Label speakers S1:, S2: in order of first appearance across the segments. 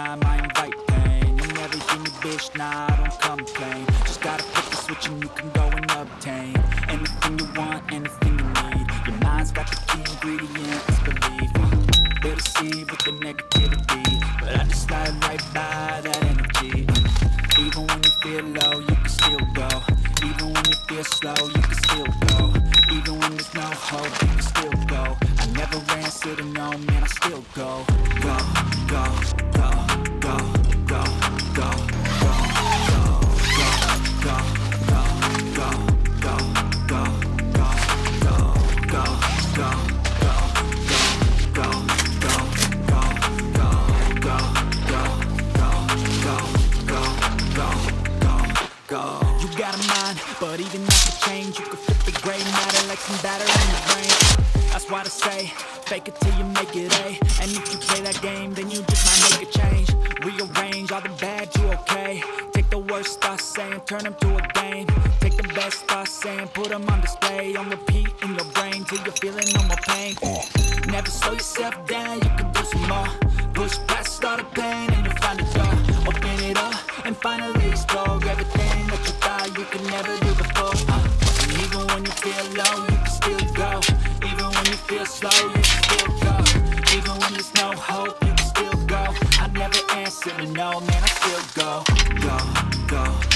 S1: climb, I invite pain. You never hear me, bitch, nah, I don't complain. Just gotta flip the switch and you can go and obtain. Anything you want, anything you need. Your mind's got the key ingredient, it's belief They deceive with the negativity. But I just slide right by that energy. Even when you feel low, you can still go. Even when you feel slow, you can still go. Even when there's no hope, you can still go. I never answer to no, man, I still go, batter in your brain. That's why they say, fake it till you make it A. And if you play that game, then you just might make a change. Rearrange all the bad to okay. Take the worst thoughts saying, turn them to a Sitting on, man, I still go, go, go.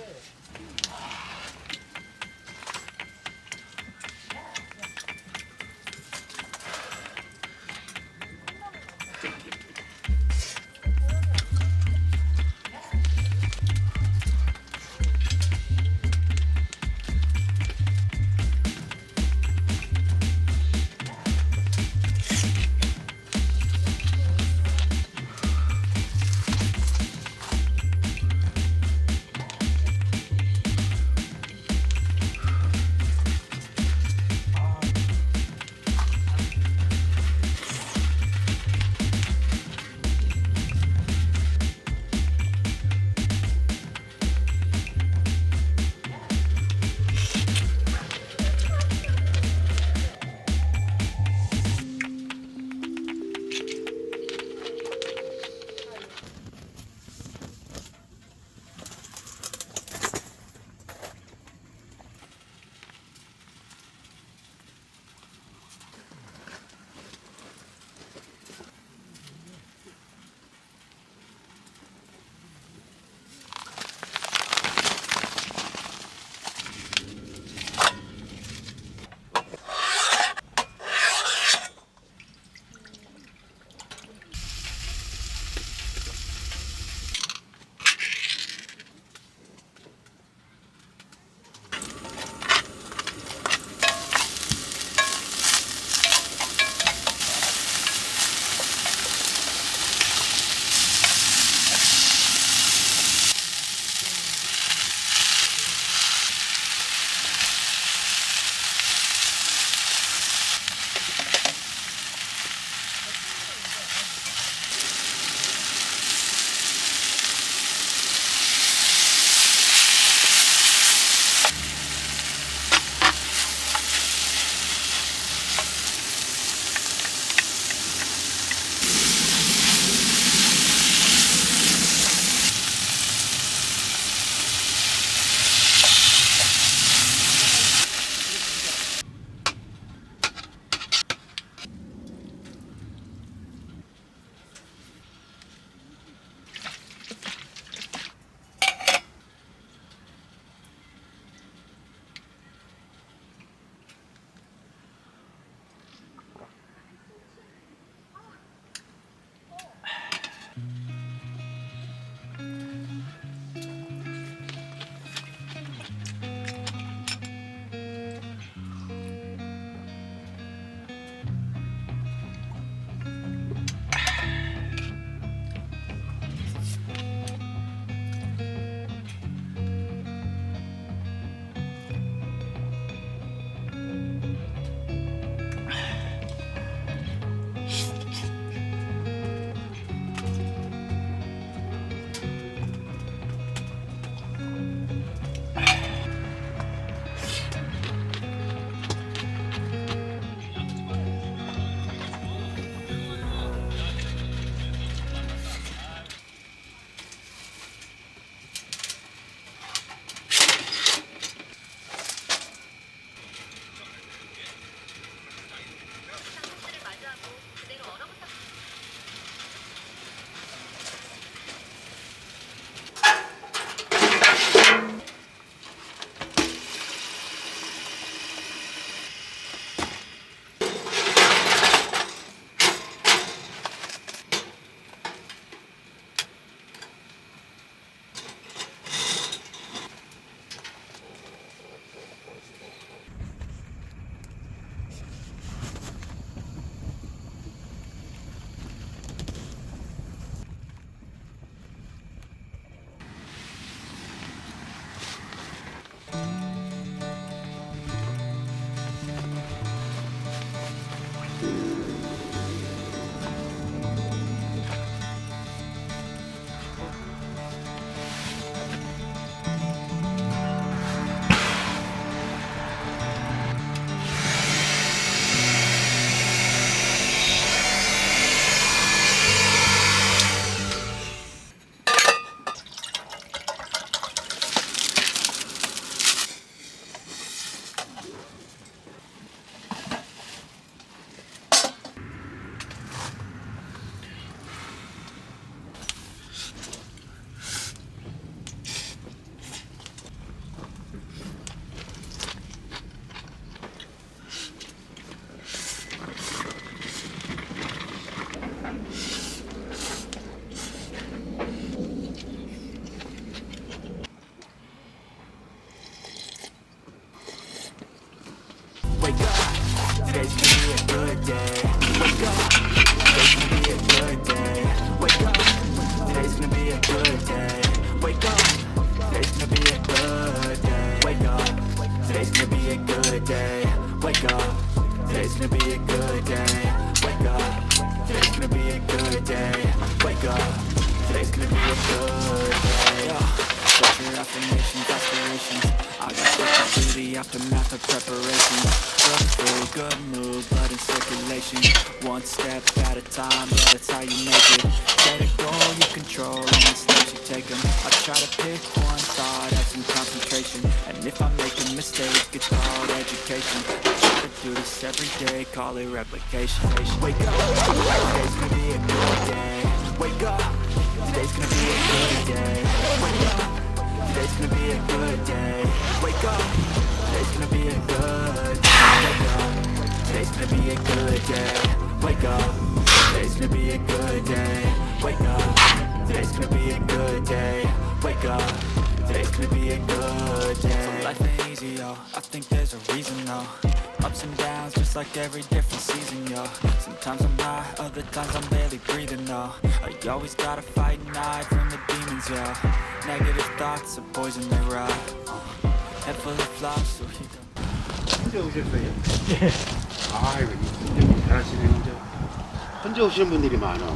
S1: serve. Today's gonna be a good day. Wake up. Today's gonna be a good day. Wake up. Today's gonna be a good day. Wake up. Today's gonna be a good day. Wake up. Today's gonna be a good day. Wake up. Today's gonna be a good day. Wake up. Today's gonna be a good day. Wake up. Today's gonna be a good day. Future affirmations, aspirations. I got stuff to do the aftermath of preparation. Good mood, blood in circulation. One step at a time, yeah, that's how you make it. Set a goal you control, and the steps you take 'em. I try to pick one side, have some concentration. And if I make a mistake, it's called education. I try to do this every day, call it replication. Wake up, today's gonna be a good day. Wake up, today's gonna be a good day. Wake up, today's gonna be a good day. Wake up, today's gonna be a good day. Wake up, today's gonna be a good day. Wake up, today's gonna be a good day. Wake up, today's gonna be a good day. Wake up, today's gonna be a good day. So life ain't easy, yo. I think there's a reason, though. Ups and downs, just like every different season, yo. Sometimes I'm high, other times I'm barely breathing, though. I always gotta fight and hide from the demons, yo. Negative thoughts are poison they rot. Head full of flies, so he don't.
S2: 아이고, 혼자 잘하시네, 혼자. 혼자 오시는 분들이 많아.